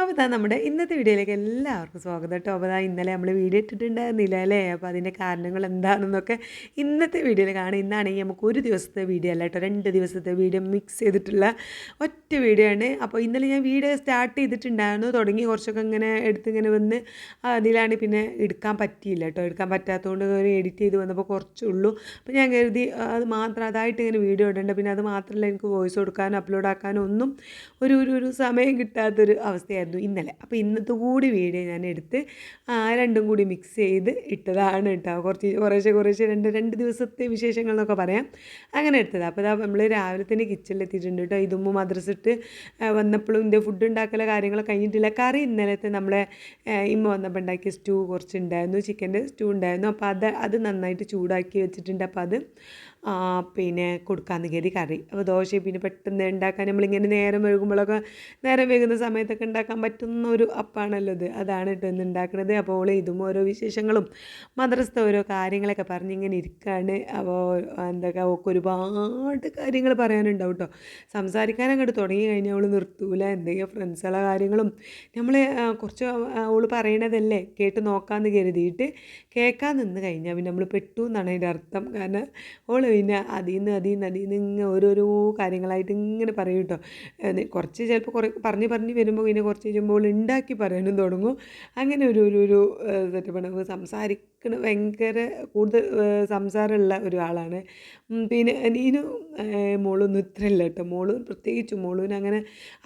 അപ്പോൾ ഇതാ നമ്മുടെ ഇന്നത്തെ വീഡിയോയിലേക്ക് എല്ലാവർക്കും സ്വാഗതം കേട്ടോ. അപ്പോൾ അതാ ഇന്നലെ നമ്മൾ വീഡിയോ ഇട്ടിട്ടുണ്ടായിരുന്നില്ല അല്ലേ? അപ്പോൾ അതിന്റെ കാരണങ്ങൾ എന്താണെന്നൊക്കെ ഇന്നത്തെ വീഡിയോയിൽ കാണാം. ഇന്നാണെങ്കിൽ നമുക്ക് ഒരു ദിവസത്തെ വീഡിയോ അല്ല കേട്ടോ. രണ്ട് ദിവസത്തെ വീഡിയോ മിക്സ് ചെയ്തിട്ടുള്ള ഒറ്റ വീഡിയോ ആണ്. അപ്പോൾ ഇന്നലെ ഞാൻ വീഡിയോ സ്റ്റാർട്ട് ചെയ്തിട്ടുണ്ടായിരുന്നു. തുടങ്ങി കുറച്ചൊക്കെ ഇങ്ങനെ എടുത്തിങ്ങനെ വന്ന് അതിലാണ് പിന്നെ എടുക്കാൻ പറ്റിയില്ല കേട്ടോ. എടുക്കാൻ പറ്റാത്തതുകൊണ്ട് ഒരു എഡിറ്റ് ചെയ്ത് വന്നപ്പോൾ കുറച്ചുള്ളൂ അപ്പോൾ ഞാൻ കരുതി അത് മാത്രം അതായിട്ട് ഇങ്ങനെ വീഡിയോ ഇടേണ്ട. പിന്നെ അത് മാത്രമല്ല എനിക്ക് വോയിസ് കൊടുക്കാനും അപ്ലോഡ് ആക്കാനും ഒന്നും ഒരു ഒരു സമയം കിട്ടാത്തൊരു അവസ്ഥയായിരുന്നു. ഇന്നലെ. അപ്പോൾ ഇന്നത്തെ കൂടി വീഡിയോ ഞാൻ എടുത്ത് രണ്ടും കൂടി മിക്സ് ചെയ്ത് ഇട്ടതാണ് കേട്ടോ. കുറച്ച് കുറേശ്ശെ കുറേശ്ശെ രണ്ട് രണ്ട് ദിവസത്തെ വിശേഷങ്ങൾ എന്നൊക്കെ പറയാം. അങ്ങനെ എടുത്തത്. അപ്പോൾ ഇതാ നമ്മൾ രാവിലെ തന്നെ കിച്ചണിൽ എത്തിയിട്ടുണ്ട് കേട്ടോ. ഇതുമ്പോൾ മദ്രസ ഇട്ട് വന്നപ്പോഴും ഇതിന്റെ ഫുഡ് ഉണ്ടാക്കല കാര്യങ്ങളൊക്കെ കഴിഞ്ഞിട്ടില്ല. കറി ഇന്നലത്തെ നമ്മളെ ഇമ്മ വന്നപ്പോൾ ഉണ്ടാക്കിയ സ്റ്റൂ കുറച്ച് ഉണ്ടായിരുന്നു. ചിക്കന്റെ സ്റ്റൂ ഉണ്ടായിരുന്നു. അപ്പോൾ അത് അത് നന്നായിട്ട് ചൂടാക്കി വെച്ചിട്ടുണ്ട്. അപ്പോൾ അത് പിന്നെ കൊടുക്കാമെന്ന് കരുതി കറി. അപ്പോൾ ദോശ പിന്നെ പെട്ടെന്ന് ഉണ്ടാക്കാൻ നമ്മളിങ്ങനെ നേരം വൈകുമ്പോഴൊക്കെ നേരം വൈകുന്ന സമയത്തൊക്കെ ഉണ്ടാക്കാൻ പറ്റുന്ന ഒരു അപ്പാണല്ലോ ഇത്. അതാണ് കേട്ടോ ഇന്ന് ഉണ്ടാക്കുന്നത് അപ്പോൾ ഇതും ഓരോ വിശേഷങ്ങളും മദ്രസത്തെ ഓരോ കാര്യങ്ങളൊക്കെ പറഞ്ഞിങ്ങനെ ഇരിക്കുകയാണ് അപ്പോൾ എന്തൊക്കെ ഒക്കെ ഒരുപാട് കാര്യങ്ങൾ പറയാനുണ്ടാവും കേട്ടോ സംസാരിക്കാൻ അങ്ങോട്ട് തുടങ്ങി കഴിഞ്ഞാൽ അവൾ നിർത്തൂല. എന്തെങ്കിലും ഫ്രണ്ട്സുള്ള കാര്യങ്ങളും നമ്മൾ കുറച്ച് അവൾ പറയണതല്ലേ കേട്ട് നോക്കാമെന്ന് കരുതിയിട്ട് കേൾക്കാൻ നിന്ന് കഴിഞ്ഞാൽ പിന്നെ നമ്മൾ പെട്ടു എന്നാണ് അതിന്റെ അർത്ഥം. കാരണം ഓൾ പിന്നെ അതിൽ നിന്ന് അതിൽ നിന്ന് അതിൽ നിന്ന് ഇങ്ങനെ ഓരോരോ കാര്യങ്ങളായിട്ട് ഇങ്ങനെ പറയും കേട്ടോ. കുറച്ച് ചിലപ്പോൾ കുറേ പറഞ്ഞ് പറഞ്ഞ് വരുമ്പോൾ പിന്നെ കുറച്ച് കഴിയുമ്പോൾ ഉണ്ടാക്കി പറയാനും തുടങ്ങും. അങ്ങനെ ഒരു ഒരു ഒരു സെറ്റപ്പാണ് സംസാരിക്കണ ഭയങ്കര കൂടുതൽ സംസാരമുള്ള ഒരാളാണ്. പിന്നെ നീനു മോളൊന്നും ഇത്രയല്ല കേട്ടോ. മോൾ പ്രത്യേകിച്ച് മോളൂന് അങ്ങനെ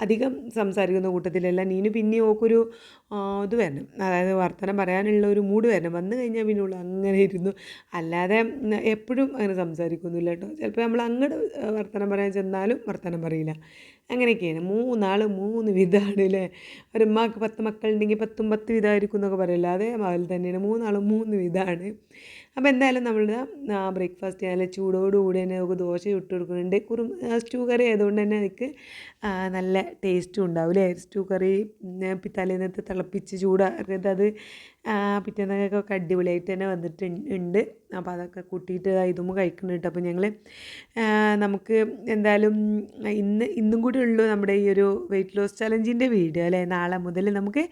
അധികം സംസാരിക്കുന്ന കൂട്ടത്തിലല്ല. നീനു പിന്നെ ഓക്കൊരു ഇത് വരണം. അതായത് വർത്തമാനം പറയാനുള്ള ഒരു മൂഡ് വരണം. വന്നു കഴിഞ്ഞാൽ പിന്നെ ഉള്ളു അങ്ങനെ ഇരുന്നു. അല്ലാതെ എപ്പോഴും അങ്ങനെ സംസാരിക്കുന്നില്ല കേട്ടോ. ചിലപ്പോൾ നമ്മൾ അങ്ങോട്ട് വർത്തമാനം പറയാൻ ചെന്നാലും വർത്തമാനം പറയില്ല. അങ്ങനെയൊക്കെയാണ്. മൂന്നാൾ മൂന്ന് വിധമാണ് അല്ലേ ഒരു ഉമ്മാക്ക് പത്ത് മക്കളുണ്ടെങ്കിൽ പത്തും പത്ത് വിധമായിരിക്കും എന്നൊക്കെ പറയില്ല? അതേമാതിരി തന്നെയാണ്. മൂന്നാളും മൂന്ന് വിധമാണ് അപ്പോൾ എന്തായാലും നമ്മൾ ആ ബ്രേക്ക്ഫാസ്റ്റ് നല്ല ചൂടോടുകൂടി തന്നെ നമുക്ക് ദോശ ഇട്ട് കൊടുക്കുന്നുണ്ട്. കുറും സ്റ്റൂ കറി ആയതുകൊണ്ട് തന്നെ അതിക്ക് നല്ല ടേസ്റ്റും ഉണ്ടാവും അല്ലേ സ്റ്റൂ കറി തലേന്നത്തെ തിളപ്പിച്ച് ചൂടാക്കിയത് അത് പിറ്റേന്നൊക്കെ അടിപൊളിയായിട്ട് തന്നെ വന്നിട്ടുണ്ട് അപ്പോൾ അതൊക്കെ കൂട്ടിയിട്ട് ഇതുമ്പോൾ കഴിക്കുന്നുണ്ട് അപ്പോൾ ഞങ്ങൾ നമുക്ക് എന്തായാലും ഇന്ന് ഇന്നും കൂടി ഉള്ളൂ നമ്മുടെ ഈ ഒരു വെയിറ്റ് ലോസ് ചലഞ്ചിന്റെ വീഡിയോ അല്ലേ? നാളെ മുതൽ നമുക്ക്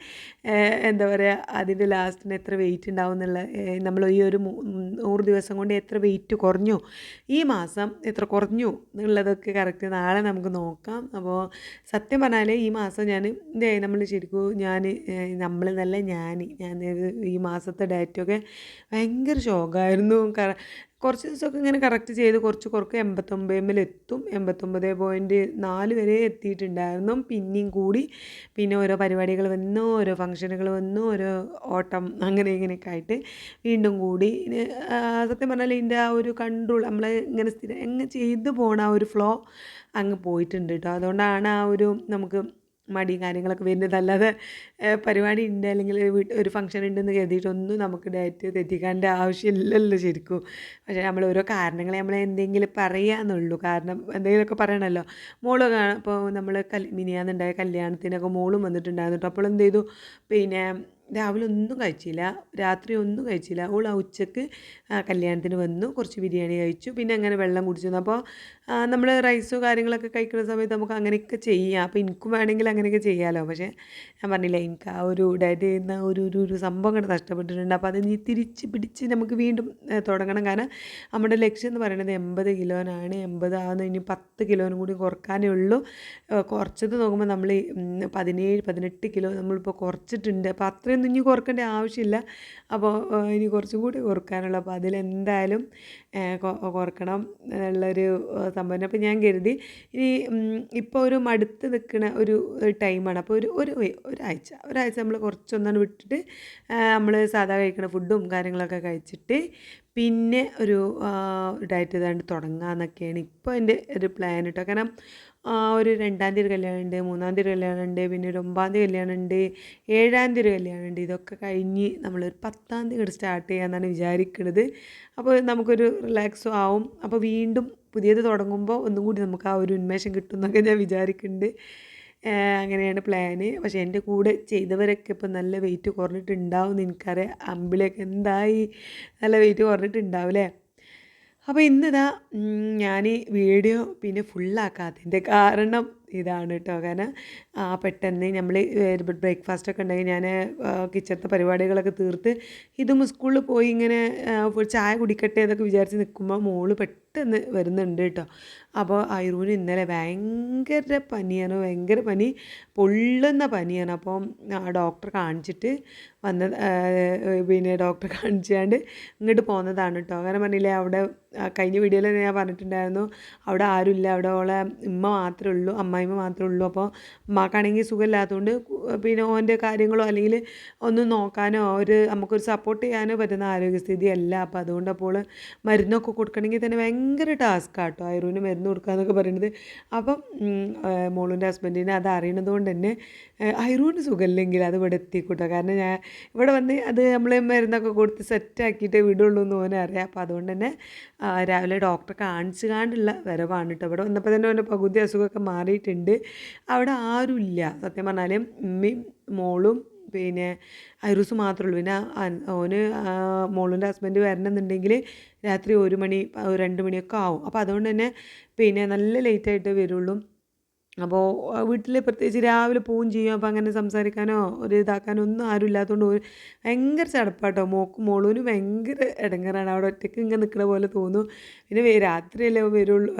എന്താ പറയുക അതിന്റെ ലാസ്റ്റിന് എത്ര വെയിറ്റ് ഉണ്ടാവും എന്നുള്ള നമ്മൾ ഈ ഒരു നൂറ് ദിവസം കൊണ്ട് എത്ര വെയിറ്റ് കുറഞ്ഞു ഈ മാസം എത്ര കുറഞ്ഞു എന്നുള്ളതൊക്കെ കറക്റ്റ് നാളെ നമുക്ക് നോക്കാം. അപ്പോൾ സത്യം പറഞ്ഞാൽ ഈ മാസം ഞാൻ ഇതേ നമ്മൾ ശരിക്കും ഞാൻ നമ്മൾ നല്ല ഞാൻ ഞാൻ ഈ മാസത്തെ ഡയറ്റൊക്കെ ഭയങ്കര ഷോക്കായിരുന്നു കുറച്ച് ദിവസമൊക്കെ ഇങ്ങനെ കറക്റ്റ് ചെയ്ത് കുറച്ച് കുറക്ക് എൺപത്തൊമ്പതിലെത്തും എൺപത്തൊമ്പത് പോയിന്റ് നാല് വരെ എത്തിയിട്ടുണ്ടായിരുന്നു. പിന്നെയും കൂടി പിന്നെ ഓരോ പരിപാടികൾ വന്നു ഓരോ ഫംഗ്ഷനുകൾ വന്നു ഓരോ ഓട്ടം അങ്ങനെ ഇങ്ങനെയൊക്കെ ആയിട്ട് വീണ്ടും കൂടി. സത്യം പറഞ്ഞാൽ ഇതിന്റെ ആ ഒരു കൺട്രോൾ നമ്മൾ ഇങ്ങനെ സ്ഥിരം എങ്ങനെ ചെയ്ത് പോണ ആ ഒരു ഫ്ലോ അങ്ങ് പോയിട്ടുണ്ട് കേട്ടോ അതുകൊണ്ടാണ് ആ ഒരു നമുക്ക് മടിയും കാര്യങ്ങളൊക്കെ വരുന്നത്. അല്ലാതെ പരിപാടി ഉണ്ട് അല്ലെങ്കിൽ ഒരു ഫംഗ്ഷൻ ഉണ്ടെന്ന് കരുതിയിട്ടൊന്നും നമുക്ക് ഡയറ്റ് തെറ്റിക്കാണ്ട് ആവശ്യമില്ലല്ലോ ശരിക്കും. പക്ഷേ നമ്മൾ ഓരോ കാരണങ്ങളെ നമ്മൾ എന്തെങ്കിലും പറയാന്നുള്ളൂ. കാരണം എന്തെങ്കിലുമൊക്കെ പറയണമല്ലോ മോൾ ഇപ്പോൾ നമ്മൾ കൽ മിനിയാന്നുണ്ടായ കല്യാണത്തിനൊക്കെ മോളും വന്നിട്ടുണ്ടായിരുന്നു. അപ്പോൾ എന്ത് ചെയ്തു? പിന്നെ രാവിലെ ഒന്നും കഴിച്ചില്ല. രാത്രി ഒന്നും കഴിച്ചില്ല. ഓൾ ആ ഉച്ചയ്ക്ക് കല്യാണത്തിന് വന്നു. കുറച്ച് ബിരിയാണി കഴിച്ചു. പിന്നെ അങ്ങനെ വെള്ളം കുടിച്ചു അപ്പോൾ നമ്മൾ റൈസോ കാര്യങ്ങളൊക്കെ കഴിക്കുന്ന സമയത്ത് നമുക്ക് അങ്ങനെയൊക്കെ ചെയ്യാം. അപ്പോൾ എനിക്കും വേണമെങ്കിൽ അങ്ങനെയൊക്കെ ചെയ്യാമല്ലോ പക്ഷേ ഞാൻ പറഞ്ഞില്ല എനിക്ക് ആ ഒരു ഡയറ്റ് ചെയ്യുന്ന ഒരു ഒരു ഒരു സംഭവം കണ്ട് നഷ്ടപ്പെട്ടിട്ടുണ്ട്. അപ്പോൾ അത് നീ തിരിച്ച് പിടിച്ച് നമുക്ക് വീണ്ടും തുടങ്ങണം. കാരണം നമ്മുടെ ലക്ഷ്യം എന്ന് പറയുന്നത് എൺപത് കിലോനാണ്. എൺപത് ആകുന്ന ഇനി പത്ത് കിലോനും കൂടി കുറക്കാനേ ഉള്ളൂ. കുറച്ചത് നോക്കുമ്പോൾ നമ്മൾ പതിനേഴ് പതിനെട്ട് കിലോ നമ്മളിപ്പോൾ കുറച്ചിട്ടുണ്ട്. അപ്പോൾ അത്രയും ഒന്നും ഇനി കുറക്കേണ്ട ആവശ്യമില്ല. അപ്പോൾ ഇനി കുറച്ചും കൂടി കുറക്കാനുള്ളൂ. അപ്പോൾ അതിലെന്തായാലും കുറക്കണം എന്നുള്ളൊരു സംഭവം. അപ്പോൾ ഞാൻ കരുതി ഇനി ഇപ്പോൾ ഒരു മടുത്ത് നിൽക്കുന്ന ഒരു ടൈമാണ്. അപ്പോൾ ഒരു ഒരു ഒരാഴ്ച ഒരാഴ്ച നമ്മൾ കുറച്ചൊന്നാണ് വിട്ടിട്ട് നമ്മൾ സാധാ കഴിക്കുന്ന ഫുഡും കാര്യങ്ങളൊക്കെ കഴിച്ചിട്ട് പിന്നെ ഒരു ഡയറ്റ് ഇതാണ്ട് തുടങ്ങാമെന്നൊക്കെയാണ് ഇപ്പോൾ എന്റെ ഒരു പ്ലാൻ കേട്ടോ കാരണം ഒരു രണ്ടാം തീയതി കല്യാണം ഉണ്ട് മൂന്നാം തീയതി കല്യാണം ഉണ്ട് പിന്നെ ഒരു ഒമ്പതാം തീയതി കല്യാണം ഉണ്ട് ഏഴാം തീയതി കല്യാണം ഉണ്ട് ഇതൊക്കെ കഴിഞ്ഞ് നമ്മളൊരു പത്താം തീയതി സ്റ്റാർട്ട് ചെയ്യാമെന്നാണ് വിചാരിക്കുന്നത് അപ്പോൾ നമുക്കൊരു റിലാക്സും ആവും. അപ്പോൾ വീണ്ടും പുതിയത് തുടങ്ങുമ്പോൾ ഒന്നും കൂടി നമുക്ക് ആ ഒരു ഉന്മേഷം കിട്ടും എന്നൊക്കെ ഞാൻ വിചാരിക്കുന്നുണ്ട് അങ്ങനെയാണ് പ്ലാന് പക്ഷേ എന്റെ കൂടെ ചെയ്തവരൊക്കെ ഇപ്പോൾ നല്ല വെയിറ്റ് കുറഞ്ഞിട്ടുണ്ടാവും എന്ന് എനിക്കറിയാം. അമ്പിളിയൊക്കെ എന്തായി? നല്ല വെയിറ്റ് കുറഞ്ഞിട്ടുണ്ടാവില്ലേ അപ്പോൾ ഇന്നിതാ ഞാൻ വീഡിയോ പിന്നെ ഫുള്ളാക്കാത്തതിന്റെ കാരണം ഇതാണ് കേട്ടോ. കാരണം പെട്ടെന്ന് നമ്മൾ ബ്രേക്ക്ഫാസ്റ്റ് ഒക്കെ ഉണ്ടെങ്കിൽ ഞാൻ കിച്ചണത്തെ പരിപാടികളൊക്കെ തീർത്ത് ഇതും സ്കൂളിൽ പോയി ഇങ്ങനെ ചായ കുടിക്കട്ടെ എന്നൊക്കെ വിചാരിച്ച് നിൽക്കുമ്പോൾ മോൾ പെട്ടെന്ന് വരുന്നുണ്ട് കേട്ടോ അപ്പോൾ ഐറൂന് ഇന്നലെ ഭയങ്കര പനിയാണ്. ഭയങ്കര പനി പൊള്ളുന്ന പനിയാണ്. അപ്പം ആ ഡോക്ടറെ കാണിച്ചിട്ട് വന്ന പിന്നെ ഡോക്ടറെ കാണിച്ചാണ്ട് ഇങ്ങോട്ട് പോകുന്നതാണ് കേട്ടോ അങ്ങനെ പറഞ്ഞില്ലേ അവിടെ കഴിഞ്ഞ വീഡിയോയിൽ ഞാൻ പറഞ്ഞിട്ടുണ്ടായിരുന്നു അവിടെ ആരുമില്ല. അവിടെ ഓളെ ഉമ്മ മാത്രമേ ഉള്ളൂ അമ്മായിമ്മ മാത്രമേ ഉള്ളൂ. അപ്പോൾ ഉമ്മാക്കാണെങ്കിൽ സുഖമില്ലാത്തതുകൊണ്ട് പിന്നെ ഓന്റെ കാര്യങ്ങളോ അല്ലെങ്കിൽ ഒന്ന് നോക്കാനോ ഒരു നമുക്കൊരു സപ്പോർട്ട് ചെയ്യാനോ പറ്റുന്ന ആരോഗ്യസ്ഥിതി അല്ല. അപ്പോൾ അതുകൊണ്ട് അപ്പോൾ മരുന്നൊക്കെ കൊടുക്കണമെങ്കിൽ തന്നെ ഭയങ്കര ടാസ്ക് ആട്ടോ. ആയുർവിന് മരുന്ന് കൊടുക്കുക എന്നൊക്കെ പറയുന്നത്. അപ്പം മോളിന്റെ ഹസ്ബൻഡിനെ അത് അറിയണത് കൊണ്ട് തന്നെ ഐറൂന് സുഖമില്ലെങ്കിൽ അത് ഇവിടെ എത്തിക്കൂട്ടോ. കാരണം ഞാൻ ഇവിടെ വന്ന് അത് നമ്മൾ മരുന്നൊക്കെ കൊടുത്ത് സെറ്റാക്കിയിട്ട് വിടുള്ളൂ എന്ന് ഓനെ അറിയാം. അപ്പോൾ അതുകൊണ്ട് തന്നെ രാവിലെ ഡോക്ടറെ കാണിച്ചു കാണ്ടുള്ള വരവാണ് കേട്ടോ. ഇവിടെ വന്നപ്പോൾ തന്നെ ഓന്റെ പകുതി അസുഖമൊക്കെ മാറിയിട്ടുണ്ട്. അവിടെ ആരുമില്ല സത്യം പറഞ്ഞാൽ ഉമ്മയും മോളും പിന്നെ ഐറൂസ് മാത്രമേ ഉള്ളൂ. പിന്നെ ഓന് മോളിന്റെ ഹസ്ബൻഡ് വരണമെന്നുണ്ടെങ്കിൽ രാത്രി ഒരു മണി രണ്ട് മണിയൊക്കെ ആവും. അപ്പോൾ അതുകൊണ്ട് തന്നെ പിന്നെ നല്ല ലേറ്റായിട്ട് വരുള്ളൂ. അപ്പോൾ വീട്ടിൽ പ്രത്യേകിച്ച് രാവിലെ പോവുകയും ചെയ്യും. അപ്പോൾ അങ്ങനെ സംസാരിക്കാനോ ഒരു ഇതാക്കാനോ ഒന്നും ആരും ഇല്ലാത്തതുകൊണ്ട് ഭയങ്കര ചടപ്പാട്ടോ. മോക്കും മോളൂനും ഭയങ്കര ഇടങ്ങറാണ് അവിടെ ഒറ്റയ്ക്ക് ഇങ്ങനെ നിൽക്കുന്ന പോലെ തോന്നും. പിന്നെ രാത്രിയല്ലേ വരുള്ളൂ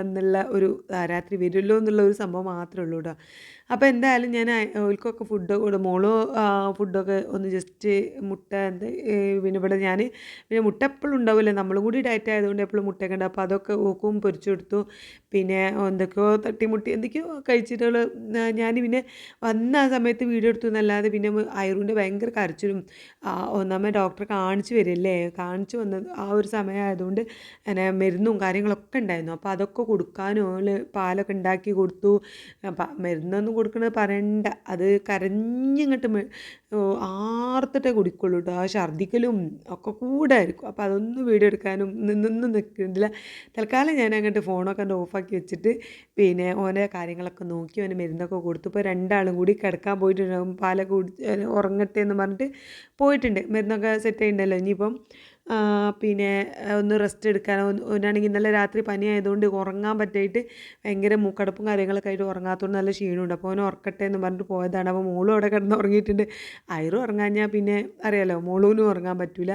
എന്നുള്ള ഒരു രാത്രി വരുള്ളൂ എന്നുള്ള ഒരു സംഭവം മാത്രമേ ഉള്ളൂ കേട്ടോ അപ്പോൾ എന്തായാലും ഞാൻ ഓൽക്കൊക്കെ ഫുഡ് കൊടുക്കും മോൾ ഫുഡൊക്കെ ഒന്ന് ജസ്റ്റ് മുട്ട എന്ത് പിന്നെ ഇവിടെ ഞാൻ പിന്നെ മുട്ട എപ്പോഴും ഉണ്ടാവില്ലേ നമ്മളും കൂടി ഡയറ്റ് ആയതുകൊണ്ട് എപ്പോഴും മുട്ടയൊക്കെ ഉണ്ട് അപ്പോൾ അതൊക്കെ ഓക്കും പൊരിച്ചു കൊടുത്തു. പിന്നെ എന്തൊക്കെയോ തട്ടിമുട്ടി എന്തൊക്കെയോ കഴിച്ചിട്ടുള്ള ഞാൻ പിന്നെ വന്ന ആ സമയത്ത് വീഡിയോ എടുത്തു എന്നല്ലാതെ പിന്നെ അയറുവിന്റെ ഭയങ്കര കരച്ചിലും ഒന്നാമത് ഡോക്ടറെ കാണിച്ച് വരില്ലേ? കാണിച്ചു വന്ന ആ ഒരു സമയമായതുകൊണ്ട് അങ്ങനെ മരുന്നും കാര്യങ്ങളൊക്കെ ഉണ്ടായിരുന്നു. അപ്പോൾ അതൊക്കെ കൊടുക്കാനും പാലൊക്കെ ഉണ്ടാക്കി കൊടുത്തു. മരുന്നൊന്നും കൊടുക്കണത് പറയണ്ട. അത് കരഞ്ഞിങ്ങോട്ട് ആർത്തിട്ടേ കുടിക്കുള്ളൂ കേട്ടോ ആ ഛർദ്ദിക്കലും ഒക്കെ കൂടെ ആയിരിക്കും അപ്പോൾ അതൊന്നും വീഡിയോ എടുക്കാനും നിന്നൊന്നും നിൽക്കുന്നില്ല തൽക്കാലം ഞാൻ അങ്ങോട്ട് ഫോണൊക്കെ എന്റെ ഓഫാക്കി വെച്ചിട്ട് പിന്നെ ഓന്റെ കാര്യങ്ങളൊക്കെ നോക്കി ഓന് മരുന്നൊക്കെ കൊടുത്തു. ഇപ്പോൾ രണ്ടാളും കൂടി കിടക്കാൻ പോയിട്ടുണ്ടാകും പാലൊക്കെ കുടി ഉറങ്ങട്ടെ എന്ന് പറഞ്ഞിട്ട് പോയിട്ടുണ്ട്. മരുന്നൊക്കെ സെറ്റ് ചെയ്യണ്ടല്ലോ ഇനിയിപ്പം പിന്നെ ഒന്ന് റെസ്റ്റ് എടുക്കാൻ ഒന്നാണെങ്കിൽ ഇന്നലെ രാത്രി പനി ആയതുകൊണ്ട് ഉറങ്ങാൻ പറ്റായിട്ട് ഭയങ്കര മൂക്കടപ്പും കാര്യങ്ങളൊക്കെ ആയിട്ട് ഉറങ്ങാത്തതുകൊണ്ട് നല്ല ക്ഷീണമുണ്ട്. അപ്പോൾ അവൻ ഉറക്കട്ടെ എന്ന് പറഞ്ഞിട്ട് പോയതാണ്. അപ്പോൾ മോളും അവിടെ കിടന്ന് ഉറങ്ങിയിട്ടുണ്ട്. അയറും ഉറങ്ങാഞ്ഞാൽ പിന്നെ അറിയാലോ മോളൂനും ഉറങ്ങാൻ പറ്റില്ല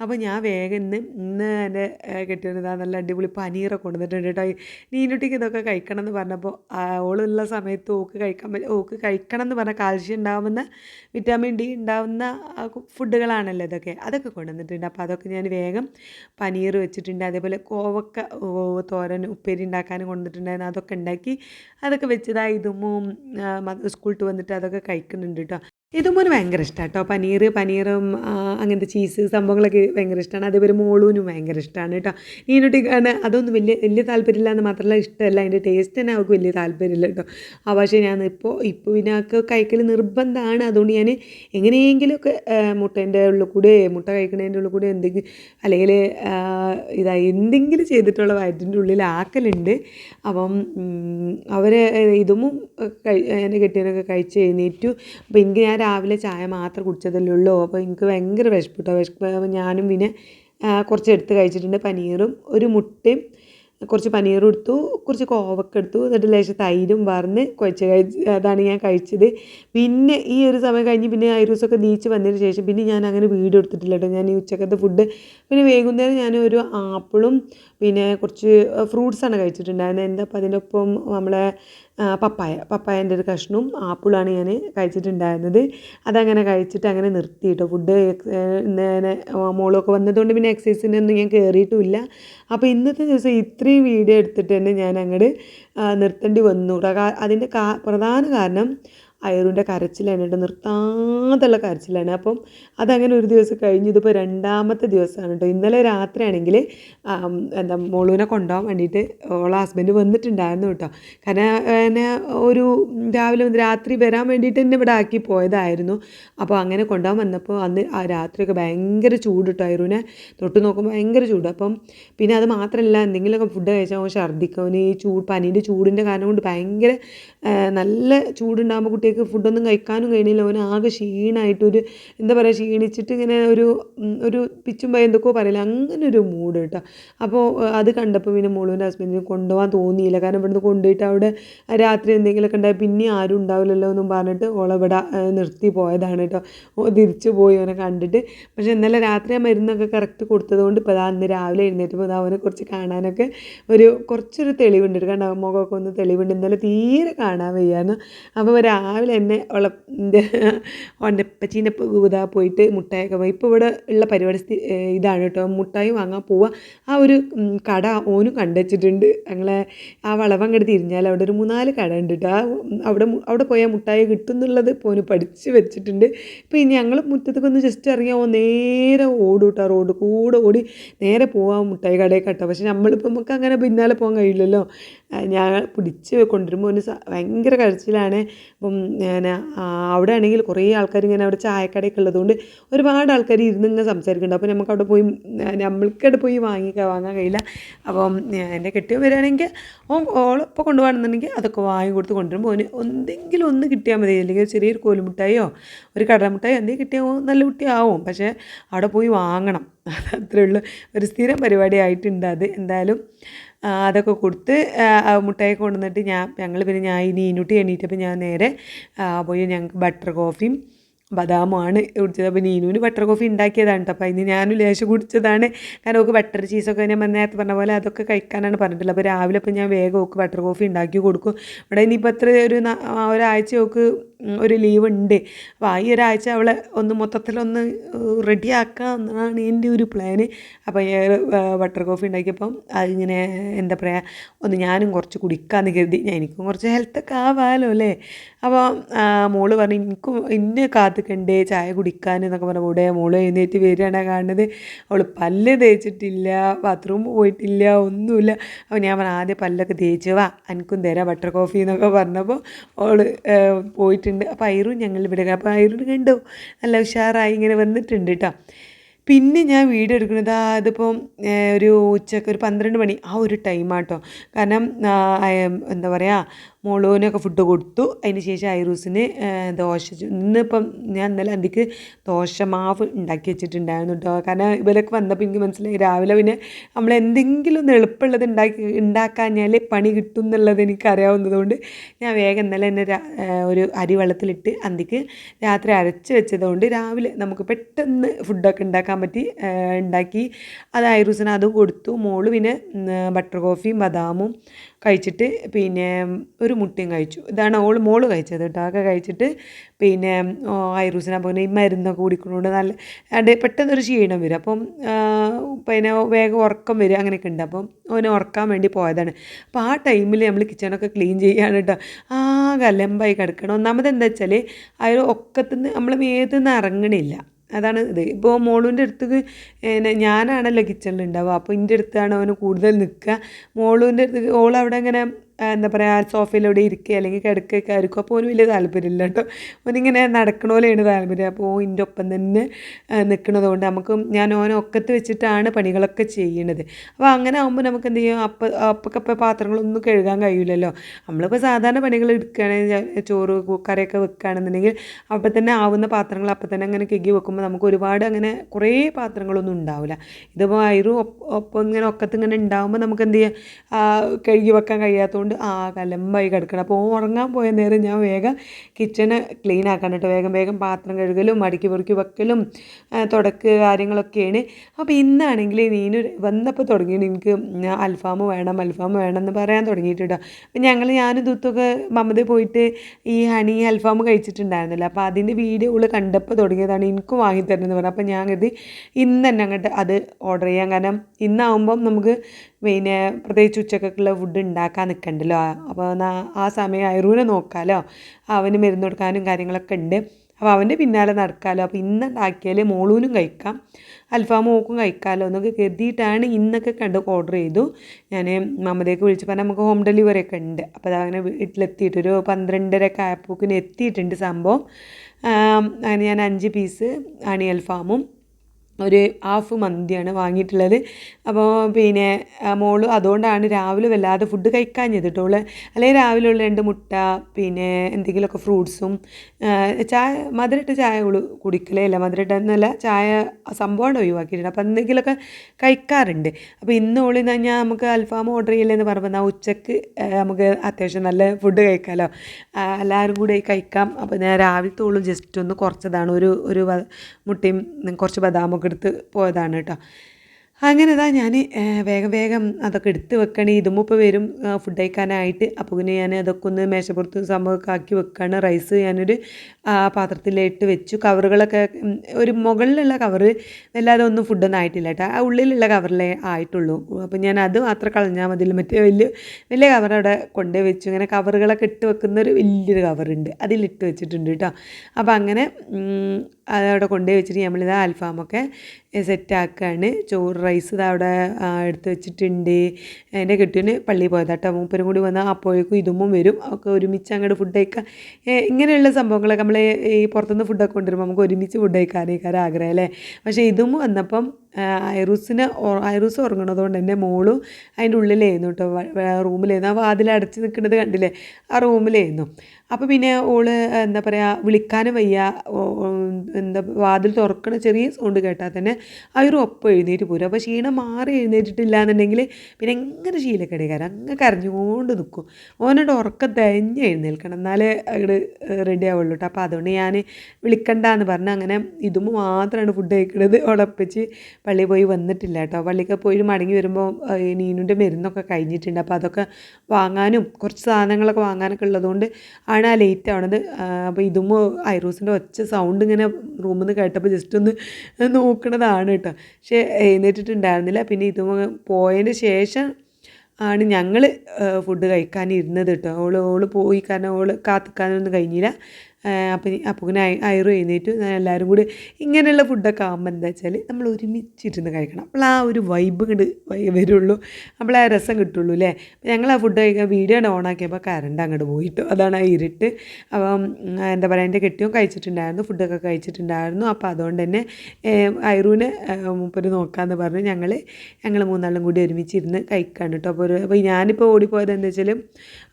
അപ്പോൾ ഞാൻ വേഗം ഇന്ന് ഇന്ന് എന്റെ കെട്ടിയതാ നല്ല അടിപൊളി പനീറൊക്കെ കൊണ്ടുവന്നിട്ടുണ്ട് കേട്ടോ. നീനുട്ടിക്ക് ഇതൊക്കെ കഴിക്കണം എന്ന് പറഞ്ഞപ്പോൾ ഓളുള്ള സമയത്ത് ഓക്ക് കഴിക്കാൻ ഓക്ക് കഴിക്കണം എന്ന് പറഞ്ഞാൽ കാൽഷ്യം ഉണ്ടാവുന്ന വിറ്റാമിൻ ഡി ഉണ്ടാവുന്ന ഫുഡുകളാണല്ലോ ഇതൊക്കെ. അതൊക്കെ കൊണ്ടുവന്നിട്ടുണ്ട്. അപ്പോൾ അതൊക്കെ ഞാൻ വേഗം പനീർ വെച്ചിട്ടുണ്ട്. അതേപോലെ കോവക്ക തോരൻ ഉപ്പേരി ഉണ്ടാക്കാനും കൊണ്ടിട്ടുണ്ടായിരുന്നു. അതൊക്കെ ഉണ്ടാക്കി അതൊക്കെ വെച്ചതാ ഇതും സ്കൂളിട്ട് വന്നിട്ട് അതൊക്കെ കഴിക്കുന്നുണ്ട് കേട്ടോ ഇതുമോന് ഭയങ്കര ഇഷ്ടമാണ് കേട്ടോ പനീർ പനീറും അങ്ങനത്തെ ചീസ് സംഭവങ്ങളൊക്കെ ഭയങ്കര ഇഷ്ടമാണ് അതേപോലെ മോളൂനും ഭയങ്കര ഇഷ്ടമാണ് കേട്ടോ നീനുട്ടിക്കാണ് അതൊന്നും വലിയ വലിയ താല്പര്യമില്ല എന്ന് മാത്രമല്ല ഇഷ്ടമല്ല. അതിന്റെ ടേസ്റ്റ് തന്നെ അവൾക്ക് വലിയ താല്പര്യമില്ല കേട്ടോ ആ പക്ഷേ ഞാൻ ഇപ്പോൾ ഇപ്പോൾ ഇതിനൊക്കെ കഴിക്കൽ നിർബന്ധമാണ് അതുകൊണ്ട് ഞാൻ എങ്ങനെയെങ്കിലുമൊക്കെ മുട്ടേന്റെ ഉള്ളിൽ കൂടെ മുട്ട കഴിക്കണതിന്റെ ഉള്ളിൽ കൂടെ എന്തെങ്കിലും അല്ലെങ്കിൽ ഇതാ എന്തെങ്കിലും ചെയ്തിട്ടുള്ള വയറ്റിന്റെ ഉള്ളിൽ ആക്കലുണ്ട്. അപ്പം അവരെ ഇതും എന്റെ കെട്ടിയനൊക്കെ കഴിച്ച് എഴുന്നേറ്റു. അപ്പോൾ എനിക്ക് ഞാൻ രാവിലെ ചായ മാത്രം കുടിച്ചതല്ലേ ഉള്ളൂ അപ്പോൾ എനിക്ക് ഭയങ്കര വിശപ്പ് കേട്ടോ വിശപ്പ് ഞാനും പിന്നെ കുറച്ച് എടുത്ത് കഴിച്ചിട്ടുണ്ട് പനീറും ഒരു മുട്ടയും കുറച്ച് പനീറും എടുത്തു കുറച്ച് കോവക്ക എടുത്തു എന്നിട്ട് ലേശം തൈരും വറന്ന് കുഴച്ച് കഴിച്ച് അതാണ് ഞാൻ കഴിച്ചത്. പിന്നെ ഈ ഒരു സമയം കഴിഞ്ഞ് പിന്നെ ഐറൂസൊക്കെ നീച്ച് വന്നതിന് ശേഷം പിന്നെ ഞാൻ അങ്ങനെ വീഡിയോ എടുത്തിട്ടില്ല കേട്ടോ. ഞാൻ ഈ ഉച്ചക്കത്തെ ഫുഡ് പിന്നെ വൈകുന്നേരം ഞാൻ ഒരു ആപ്പിളും പിന്നെ കുറച്ച് ഫ്രൂട്ട്സാണ് കഴിച്ചിട്ടുണ്ടായിരുന്നത് എന്താ അപ്പോൾ അതിന്റെ ഒപ്പം നമ്മളെ പപ്പായ. പപ്പായന്റെ ഒരു കഷ്ണവും ആപ്പിളാണ് ഞാൻ കഴിച്ചിട്ടുണ്ടായിരുന്നത്. അതങ്ങനെ കഴിച്ചിട്ട് അങ്ങനെ നിർത്തി കേട്ടോ ഫുഡ് മോളൊക്കെ വന്നതുകൊണ്ട് പിന്നെ എക്സസൈസിനൊന്നും ഞാൻ കയറിയിട്ടുമില്ല അപ്പോൾ ഇന്നത്തെ ദിവസം ഇത്രയും വീഡിയോ എടുത്തിട്ട് തന്നെ ഞാൻ അങ്ങോട്ട് നിർത്തേണ്ടി വന്നു. അതിന്റെ പ്രധാന കാരണം അയറുന്റെ കരച്ചിലാണ് കേട്ടോ നിർത്താതുള്ള കരച്ചിലാണ്. അപ്പം അതങ്ങനെ ഒരു ദിവസം കഴിഞ്ഞ്. ഇതിപ്പോൾ രണ്ടാമത്തെ ദിവസമാണ് കേട്ടോ ഇന്നലെ രാത്രിയാണെങ്കിൽ എന്താ മോളൂനെ കൊണ്ടുപോകാൻ വേണ്ടിയിട്ട് ഓളെ ഹസ്ബൻഡ് വന്നിട്ടുണ്ടായിരുന്നു കേട്ടോ. കാരണം എന്നെ ഒരു രാവിലെ രാത്രി വരാൻ വേണ്ടിയിട്ട് എന്നെ ഇവിടെ ആക്കി പോയതായിരുന്നു. അപ്പോൾ അങ്ങനെ കൊണ്ടുപോകാൻ വന്നപ്പോൾ അന്ന് ആ രാത്രിയൊക്കെ ഭയങ്കര ചൂട് കേട്ടോ. അയറുവിനെ തൊട്ട് നോക്കുമ്പോൾ ഭയങ്കര ചൂട്. അപ്പം പിന്നെ അത് മാത്രമല്ല എന്തെങ്കിലുമൊക്കെ ഫുഡ് കഴിച്ചാൽ അവൻ ഛർദ്ദിക്കും. ഈ ചൂട് പനീന്റെ ചൂടിന്റെ കാരണം കൊണ്ട് ഭയങ്കര നല്ല ചൂടുണ്ടാകുമ്പോൾ കുട്ടികൾക്ക് ഉച്ചയ്ക്ക് ഫുഡൊന്നും കഴിക്കാനും കഴിഞ്ഞില്ല അവൻ ആകെ ക്ഷീണമായിട്ടൊരു എന്താ പറയുക ക്ഷീണിച്ചിട്ട് ഇങ്ങനെ ഒരു ഒരു പിച്ചും എന്തൊക്കെയോ പറയില്ല അങ്ങനെ ഒരു മൂഡ് കേട്ടോ. അപ്പോൾ അത് കണ്ടപ്പോൾ പിന്നെ മോളുവിന്റെ ഹസ്ബൻഡിന് കൊണ്ടുപോകാൻ തോന്നിയില്ല. കാരണം ഇവിടുന്ന് കൊണ്ടുപോയിട്ട് അവിടെ രാത്രി എന്തെങ്കിലുമൊക്കെ ഉണ്ടായി പിന്നെ ആരും ഉണ്ടാവില്ലല്ലോ എന്നും പറഞ്ഞിട്ട് ഓളവിടെ നിർത്തി പോയതാണ് കേട്ടോ. തിരിച്ചു പോയി അവനെ കണ്ടിട്ട്. പക്ഷേ ഇന്നലെ രാത്രി ആ മരുന്നൊക്കെ കറക്റ്റ് കൊടുത്തതുകൊണ്ട് ഇപ്പോൾ അതാ അന്ന് രാവിലെ എഴുന്നേറ്റപ്പോൾ അതാ അവനെ കുറച്ച് കാണാനൊക്കെ ഒരു കുറച്ചൊരു തെളിവുണ്ട് കാരണം മുഖമൊക്കെ ഒന്ന് തെളിവുണ്ട്. ഇന്നലെ തീരെ കാണാൻ വയ്യാന്ന് അപ്പോൾ രാവിലെ തന്നെ ഉള്ള എന്റെ പച്ചീന്റെ ഇതാ പോയിട്ട് മുട്ടായൊക്കെ പോയി ഇപ്പോൾ ഇവിടെ ഉള്ള പരിപാടി ഇതാണ് കേട്ടോ. മുട്ടായി വാങ്ങാൻ പോവുക ആ ഒരു കട ഓനും കണ്ടുവച്ചിട്ടുണ്ട്. ഞങ്ങളെ ആ വളവങ്ങട് തിരിഞ്ഞാൽ അവിടെ ഒരു മൂന്നാൽ കട ഉണ്ട് കേട്ടോ. അവിടെ അവിടെ പോയാൽ മുട്ടായി കിട്ടും എന്നുള്ളത് പോന് പഠിച്ച് വെച്ചിട്ടുണ്ട്. ഇപ്പോൾ ഇനി ഞങ്ങൾ മുറ്റത്തൊക്കെ ഒന്ന് ജസ്റ്റ് ഇറങ്ങിയാൽ നേരെ ഓടും കേട്ടോ. റോഡ് കൂടെ ഓടി നേരെ പോവാം മുട്ടായി കടയിൽ കേട്ടോ. പക്ഷെ നമ്മളിപ്പോൾ നമുക്ക് അങ്ങനെ പിന്നാലെ പോകാൻ കഴിയില്ലല്ലോ. ഞാൻ പിടിച്ച് കൊണ്ടുവരുമ്പോൾ ഒന്ന് ഭയങ്കര കരച്ചിലാണ്. അപ്പം ഞാൻ അവിടെ ആണെങ്കിൽ കുറേ ആൾക്കാർ ഇങ്ങനെ അവിടെ ചായക്കടയൊക്കെ ഉള്ളതുകൊണ്ട് ഒരുപാട് ആൾക്കാർ ഇരുന്ന് ഇങ്ങനെ സംസാരിക്കുന്നുണ്ട്. അപ്പോൾ നമുക്ക് അവിടെ പോയി നമ്മൾക്കവിടെ പോയി വാങ്ങിക്കാൻ വാങ്ങാൻ കഴിയില്ല. അപ്പം എന്റെ കെട്ടിയോ വരികയാണെങ്കിൽ ഓ ഇപ്പോൾ കൊണ്ടുപോകണമെന്നുണ്ടെങ്കിൽ അതൊക്കെ വാങ്ങി കൊടുത്ത് കൊണ്ടുവരുമ്പോൾ ഓന് എന്തെങ്കിലും ഒന്ന് കിട്ടിയാൽ മതി. അല്ലെങ്കിൽ ചെറിയൊരു കോലുമുട്ടായോ ഒരു കടമുട്ടായോ എന്തെങ്കിലും കിട്ടിയാൽ നല്ല കുട്ടിയാവും. പക്ഷേ അവിടെ പോയി വാങ്ങണം. അത്രേ ഉള്ളൂ. ഒരു സ്ഥിരം പരിപാടി ആയിട്ടുണ്ട് അത്. എന്തായാലും അതൊക്കെ കൊടുത്ത് മുട്ടായി കൊണ്ടുവന്നിട്ട് ഞാൻ ഞങ്ങൾ പിന്നെ ഞാൻ ഇനി ഇനുട്ടി എണീറ്റപ്പോൾ ഞാൻ നേരെ പോയി ഞങ്ങൾക്ക് ബട്ടർ കോഫിയും ബദാമുമാണ് കുടിച്ചത്. അപ്പോൾ നീനുവിന് ബട്ടർ കോഫി ഉണ്ടാക്കിയതാണ് കേട്ടോ. അപ്പോൾ അതിന് ഞാനും ലേശം കുടിച്ചതാണ്. കാരണം ഓക്ക് ബട്ടർ ചീസൊക്കെ ഞാൻ നേരത്തെ പറഞ്ഞ പോലെ അതൊക്കെ കഴിക്കാനാണ് പറഞ്ഞിട്ടുള്ളത്. അപ്പോൾ രാവിലെ അപ്പോൾ ഞാൻ വേഗം ഓക്ക് ബട്ടർ കോഫി ഉണ്ടാക്കി കൊടുക്കും. ഇവിടെ ഇനിയിപ്പോൾ എത്ര ഒരു ഒരാഴ്ച ഓക്ക് ഒരു ലീവ് ഉണ്ട് അപ്പോൾ ആ ഒരാഴ്ച അവളെ ഒന്ന് മൊത്തത്തിലൊന്ന് റെഡിയാക്കുക എന്നാണ് എന്റെ ഒരു പ്ലാന്. അപ്പോൾ ഞാൻ ബട്ടർ കോഫി ഉണ്ടാക്കിയപ്പം അതിങ്ങനെ എന്താ പറയുക ഒന്ന് ഞാനും കുറച്ച് കുടിക്കാമെന്ന് കരുതി. ഞാൻ എനിക്കും കുറച്ച് ഹെൽത്തൊക്കെ ആവാമല്ലോ അല്ലേ? അപ്പോൾ മോൾ പറഞ്ഞു എനിക്കും ഇന്നെ കാത്തുക്കണ്ട് ചായ കുടിക്കാൻ എന്നൊക്കെ പറഞ്ഞ കൂടെ മോൾ എഴുന്നേറ്റ് വരികയാണ് കാണുന്നത്. അവൾ പല്ല് തേച്ചിട്ടില്ല ബാത്റൂം പോയിട്ടില്ല ഒന്നുമില്ല. അപ്പോൾ ഞാൻ പറഞ്ഞു ആദ്യം പല്ലൊക്കെ തേച്ച് വാ എനിക്കും തരാം ബട്ടർ കോഫി എന്നൊക്കെ പറഞ്ഞപ്പോൾ അവൾ ഏഹ്, പോയിട്ടുണ്ട് അപ്പോൾ ഐറു ഞങ്ങൾ ഇവിടെ അപ്പോൾ ഐറും കണ്ടോ? നല്ല ഉഷാറായി ഇങ്ങനെ വന്നിട്ടുണ്ട് കേട്ടോ. പിന്നെ ഞാൻ വീഡിയോ എടുക്കുന്നത് അതിപ്പോൾ ഒരു ഉച്ചയ്ക്ക് ഒരു പന്ത്രണ്ട് മണി ആ ഒരു ടൈമാട്ടോ കാരണം എന്താ പറയുക മോളൂനൊക്കെ ഫുഡ് കൊടുത്തു. അതിന് ശേഷം ഐറൂസിന് ദോശ ഇന്നിപ്പം ഞാൻ ഇന്നലെ അന്തിക്ക് ദോശമാവ് ഉണ്ടാക്കി വെച്ചിട്ടുണ്ടായിരുന്നു കേട്ടോ കാരണം ഇവരൊക്കെ വന്നപ്പോൾ എനിക്ക് മനസ്സിലായി രാവിലെ പിന്നെ നമ്മൾ എന്തെങ്കിലും ഒന്ന് എളുപ്പമുള്ളത് ഉണ്ടാക്കി ഉണ്ടാക്കാഞ്ഞാൽ പണി കിട്ടും എന്നുള്ളത് എനിക്ക് അറിയാവുന്നതുകൊണ്ട് ഞാൻ വേഗം ഇന്നലെ തന്നെ ഒരു അരി വെള്ളത്തിലിട്ട് അന്തിക്ക് രാത്രി അരച്ച് വെച്ചതുകൊണ്ട് രാവിലെ നമുക്ക് പെട്ടെന്ന് ഫുഡൊക്കെ ഉണ്ടാക്കാൻ പറ്റി ഉണ്ടാക്കി. അത് ഐറൂസിന് അതും കൊടുത്തു. മോൾ പിന്നെ ബട്ടർ കോഫിയും ബദാമും കഴിച്ചിട്ട് പിന്നെ ഒരു മുട്ടയും കഴിച്ചു. ഇതാണ് ഓൾ മോൾ കഴിച്ചത് കേട്ടോ. അതൊക്കെ കഴിച്ചിട്ട് പിന്നെ ഐറൂസിനെ പോലെ ഈ മരുന്നൊക്കെ കുടിക്കുന്നതുകൊണ്ട് നല്ല പെട്ടെന്നൊരു ക്ഷീണം വരും. അപ്പം പിന്നെ വേഗം ഉറക്കം വരും അങ്ങനെയൊക്കെ ഉണ്ട്. അപ്പം ഓനെ ഉറക്കാൻ വേണ്ടി പോയതാണ്. അപ്പോൾ ആ ടൈമിൽ നമ്മൾ കിച്ചണൊക്കെ ക്ലീൻ ചെയ്യുകയാണ് കേട്ടോ. ആകെ അലമ്പായി കിടക്കണം. ഒന്നാമത് എന്താ വെച്ചാൽ അയാൾ ഒക്കത്തുനിന്ന് നമ്മൾ മേത്തുനിന്ന് ഇറങ്ങണില്ല. അതാണ് ഇത്. ഇപ്പോൾ മോളുവിന്റെ അടുത്തേക്ക് പിന്നെ ഞാനാണല്ലോ കിച്ചണിൽ ഉണ്ടാവുക അപ്പോൾ എന്റെ അടുത്താണ് അവന് കൂടുതൽ നിൽക്കുക മോളുവിന്റെ അടുത്ത് ഓൾ അവിടെ ഇങ്ങനെ എന്താ പറയുക സോഫയിലൂടെ ഇരിക്കുക അല്ലെങ്കിൽ കിടക്കുകയൊക്കെ ആയിരിക്കും അപ്പോൾ ഓന് വലിയ താല്പര്യമില്ല കേട്ടോ. ഓനിങ്ങനെ നടക്കണ പോലെയാണ് താല്പര്യം. അപ്പോൾ ഓന്റെ ഒപ്പം തന്നെ നിൽക്കണത് കൊണ്ട് നമുക്ക് ഞാൻ ഓനെ ഒക്കത്ത് വെച്ചിട്ടാണ് പണികളൊക്കെ ചെയ്യണത്. അപ്പോൾ അങ്ങനെ ആകുമ്പോൾ നമുക്ക് എന്ത് ചെയ്യും? അപ്പം അപ്പക്കപ്പം പാത്രങ്ങളൊന്നും കഴുകാൻ കഴിയില്ലല്ലോ. നമ്മളിപ്പോൾ സാധാരണ പണികൾ എടുക്കുകയാണെങ്കിൽ ചോറ് കറിയൊക്കെ വെക്കുകയാണെന്നുണ്ടെങ്കിൽ അപ്പം തന്നെ ആവുന്ന പാത്രങ്ങൾ അപ്പം തന്നെ അങ്ങനെ കഴുകി വെക്കുമ്പോൾ നമുക്ക് ഒരുപാട് അങ്ങനെ കുറേ പാത്രങ്ങളൊന്നും ഉണ്ടാവില്ല. ഇതിപ്പോൾ വയറും ഒപ്പം ഇങ്ങനെ ഒക്കത്ത് ഇങ്ങനെ ഉണ്ടാകുമ്പോൾ നമുക്ക് എന്ത് ചെയ്യാം? കഴുകി വെക്കാൻ കഴിയാത്തതുകൊണ്ട് ആ കലമ്പായി കിടക്കണം. അപ്പോൾ ഉറങ്ങാൻ പോയ നേരം ഞാൻ വേഗം കിച്ചണ് ക്ലീൻ ആക്കണം കേട്ടോ വേഗം വേഗം പാത്രം കഴുകലും മടിക്ക് പൊറുക്കി വെക്കലും തുടക്ക് കാര്യങ്ങളൊക്കെയാണ്. അപ്പോൾ ഇന്നാണെങ്കിൽ നീനു വന്നപ്പോൾ തുടങ്ങിയിട്ട് എനിക്ക് അൽഫാം വേണം അൽഫാം വേണം എന്ന് പറയാൻ തുടങ്ങിയിട്ടുണ്ട് അപ്പം ഞങ്ങൾ ഞാനും ദൂത്തൊക്കെ മമത പോയിട്ട് ഈ ഹണി അൽഫാം കഴിച്ചിട്ടുണ്ടായിരുന്നില്ല. അപ്പോൾ അതിന്റെ വീഡിയോ ഉള്ള കണ്ടപ്പോൾ തുടങ്ങിയതാണ് എനിക്കും വാങ്ങിത്തരണമെന്ന് പറഞ്ഞു അപ്പോൾ ഞാൻ കരുതി ഇന്ന് തന്നെ അങ്ങോട്ട് അത് ഓർഡർ ചെയ്യാം. കാരണം ഇന്നാവുമ്പം നമുക്ക് പിന്നെ പ്രത്യേകിച്ച് ഉച്ചക്കൊക്കെയുള്ള ഫുഡ് ഉണ്ടാക്കാൻ നിൽക്കണ്ടല്ലോ അപ്പോൾ ആ സമയം അയറൂനെ നോക്കാമല്ലോ അവന് മരുന്ന് കൊടുക്കാനും കാര്യങ്ങളൊക്കെ ഉണ്ട് അപ്പോൾ അവന്റെ പിന്നാലെ നടക്കാമല്ലോ അപ്പോൾ ഇന്ന് ഉണ്ടാക്കിയാൽ മോളൂനും കഴിക്കാം. അൽഫാം മോക്കും കഴിക്കാമല്ലോ എന്നൊക്കെ കരുതിയിട്ടാണ് ഇന്നൊക്കെ കണ്ട് ഓർഡർ ചെയ്തു. ഞാൻ മമതയൊക്കെ വിളിച്ചു. പറഞ്ഞാൽ നമുക്ക് ഹോം ഡെലിവറി ഒക്കെ ഉണ്ട് അപ്പോൾ അതങ്ങനെ വീട്ടിലെത്തിയിട്ട് ഒരു പന്ത്രണ്ടരയൊക്കെ ആയപ്പോക്കിന് എത്തിയിട്ടുണ്ട് സംഭവം. അങ്ങനെ ഞാൻ അഞ്ച് പീസ് അണി അൽഫാമും ഒരു ഹാഫ് മന്തിയാണ് വാങ്ങിയിട്ടുള്ളത്. അപ്പോൾ പിന്നെ മോൾ അതുകൊണ്ടാണ് രാവിലെ വല്ലാതെ ഫുഡ് കഴിക്കാഞ്ഞത് കേട്ടോ അല്ലെങ്കിൽ രാവിലെ ഉള്ള രണ്ട് മുട്ട പിന്നെ എന്തെങ്കിലുമൊക്കെ ഫ്രൂട്ട്സും ചായ മധുരട്ട് ചായ കുടി കുടിക്കലേ ഇല്ല മധുരട്ട് എന്നല്ല ചായ സംഭവം ഒഴിവാക്കിയിട്ടുണ്ട് അപ്പോൾ എന്തെങ്കിലുമൊക്കെ കഴിക്കാറുണ്ട്. അപ്പോൾ ഇന്ന് ഓൾ പറഞ്ഞാൽ നമുക്ക് അൽഫാം ഓർഡർ ചെയ്യില്ലെന്ന് എന്നാൽ ഉച്ചയ്ക്ക് നമുക്ക് അത്യാവശ്യം നല്ല ഫുഡ് കഴിക്കാമല്ലോ എല്ലാവരും കൂടി കഴിക്കാം. അപ്പോൾ ഞാൻ രാവിലത്തെ ഉള്ളു ജസ്റ്റ് ഒന്ന് കുറച്ചതാണ്. ഒരു ഒരു മുട്ടയും കുറച്ച് ബദാമൊക്കെ എടുത്ത് പോയതാണ് കേട്ടോ. അങ്ങനെ ഇതാ ഞാൻ വേഗം വേഗം അതൊക്കെ എടുത്ത് വെക്കണേ. ഇതും ഇപ്പോൾ വരും ഫുഡ് കഴിക്കാനായിട്ട്. അപ്പോൾ പിന്നെ ഞാൻ അതൊക്കെ ഒന്ന് മേശപ്പുറത്ത് സംഭവമൊക്കെ ആക്കി വെക്കാണ്. റൈസ് ഞാനൊരു പാത്രത്തിലിട്ട് വെച്ചു. കവറുകളൊക്കെ ഒരു മുകളിലുള്ള കവറ് വല്ലാതെ ഒന്നും ഫുഡൊന്നും ആയിട്ടില്ല കേട്ടോ. ആ ഉള്ളിലുള്ള കവറിലേ ആയിട്ടുള്ളൂ. അപ്പോൾ ഞാൻ അത് മാത്രം കളഞ്ഞാൽ മതി. മറ്റേ വലിയ വലിയ കവർ അവിടെ കൊണ്ടുപോയി വെച്ചു. ഇങ്ങനെ കവറുകളൊക്കെ ഇട്ട് വെക്കുന്ന ഒരു വലിയൊരു കവറുണ്ട്. അതിലിട്ട് വെച്ചിട്ടുണ്ട് കേട്ടോ. അപ്പോൾ അങ്ങനെ അതവിടെ കൊണ്ടുപോയി വെച്ചിട്ട് നമ്മളിത് അൽഫാമൊക്കെ സെറ്റാക്കുകയാണ് ചോറ് റൈസ് അവിടെ എടുത്ത് വെച്ചിട്ടുണ്ട്. എന്റെ കെട്ടിന് പള്ളിയിൽ പോയതാട്ടോ. മൂപ്പരും കൂടി വന്നാൽ അപ്പോഴേക്കും ഇതുമ്പും വരും. ഒക്കെ ഒരുമിച്ച് അങ്ങോട്ട് ഫുഡ് കഴിക്കാം. ഇങ്ങനെയുള്ള സംഭവങ്ങളൊക്കെ നമ്മൾ ഈ പുറത്തുനിന്ന് ഫുഡൊക്കെ കൊണ്ടുവരുമ്പോൾ നമുക്ക് ഒരുമിച്ച് ഫുഡ് കഴിക്കാനേക്കാരം ആഗ്രഹം അല്ലേ? പക്ഷേ ഇതും വന്നപ്പം ഐറൂസിന് ഐറൂസ് ഉറങ്ങണത് കൊണ്ട് തന്നെ മോളും അതിന്റെ ഉള്ളിലായിരുന്നു കേട്ടോ. റൂമിലായിരുന്നു ആ വാതിൽ അടച്ച് നിൽക്കുന്നത് കണ്ടില്ലേ? ആ റൂമിലായിരുന്നു അപ്പോൾ പിന്നെ ഓൾ എന്താ പറയുക വിളിക്കാനും വയ്യ. എന്താ വാതിൽ തുറക്കണ ചെറിയ സൗണ്ട് കേട്ടാൽ തന്നെ ഐറു ഒപ്പം എഴുന്നേറ്റ് പോരും. അപ്പോൾ ക്ഷീണം മാറി എഴുന്നേറ്റിട്ടില്ല എന്നുണ്ടെങ്കിൽ പിന്നെ എങ്ങനെ ശീലക്കടി കാരണം അങ്ങനെ കരഞ്ഞുകൊണ്ട് നിൽക്കും ഓനോട് ഉറക്കം തേഞ്ഞ് എഴുന്നേൽക്കണം. എന്നാലേ അങ്ങോട്ട് റെഡി ആവുള്ളൂ കേട്ടോ അപ്പോൾ അതുകൊണ്ട് ഞാൻ വിളിക്കണ്ട എന്ന് പറഞ്ഞ് അങ്ങനെ ഇതും മാത്രമാണ് ഫുഡ് കഴിക്കുന്നത് ഉളപ്പിച്ച് പള്ളിയിൽ പോയി വന്നിട്ടില്ല കേട്ടോ പള്ളിക്ക് പോയി മടങ്ങി വരുമ്പോൾ നീനുന്റെ മരുന്നൊക്കെ കഴിഞ്ഞിട്ടുണ്ട്. അപ്പോൾ അതൊക്കെ വാങ്ങാനും കുറച്ച് സാധനങ്ങളൊക്കെ വാങ്ങാനൊക്കെ ഉള്ളതുകൊണ്ട് ആണ് ആ ലേറ്റ് ആവണത്. അപ്പോൾ ഇതും ഐറൂസിന്റെ ഒച്ച സൗണ്ട് ഇങ്ങനെ റൂമിൽ നിന്ന് കേട്ടപ്പോൾ ജസ്റ്റ് ഒന്ന് നോക്കണതാണ് കേട്ടോ. പക്ഷേ എഴുന്നേറ്റിട്ടുണ്ടായിരുന്നില്ല. പിന്നെ ഇതും പോയതിന് ശേഷം ആണ് ഞങ്ങൾ ഫുഡ് കഴിക്കാൻ ഇരുന്നത് കേട്ടോ. ഓൾ ഓൾ പോയി. കാരണം ഓൾ കാത്തിക്കാനൊന്നും കഴിഞ്ഞില്ല. അപ്പം അപ്പോൾ ഇങ്ങനെ അയറു എഴുന്നേറ്റു. ഞാൻ എല്ലാവരും കൂടി ഇങ്ങനെയുള്ള ഫുഡൊക്കെ ആകുമ്പോൾ എന്താ വെച്ചാൽ നമ്മൾ ഒരുമിച്ചിരുന്ന് കഴിക്കണം. അപ്പോൾ ആ ഒരു വൈബ് കണ്ട് വരുള്ളൂ. അപ്പോൾ ആ രസം കിട്ടുള്ളൂ അല്ലേ? ഞങ്ങൾ ആ ഫുഡ് കഴിക്കാൻ വീഡിയോ ഓണാക്കിയപ്പോൾ കറണ്ട് അങ്ങോട്ട് പോയിട്ടു. അതാണ് ആ ഇരുട്ട്. അപ്പം എന്താ പറയുക എന്റെ കെട്ടിയും കഴിച്ചിട്ടുണ്ടായിരുന്നു. ഫുഡൊക്കെ കഴിച്ചിട്ടുണ്ടായിരുന്നു. അപ്പോൾ അതുകൊണ്ട് തന്നെ ഐറൂനെ മൂപ്പര് നോക്കാമെന്ന് പറഞ്ഞ് ഞങ്ങൾ ഞങ്ങൾ മൂന്നാളും കൂടി ഒരുമിച്ചിരുന്ന് കഴിക്കാണ് കേട്ടോ. അപ്പോൾ ഒരു അപ്പോൾ ഞാനിപ്പോൾ ഓടിപ്പോയത് എന്താ വെച്ചാൽ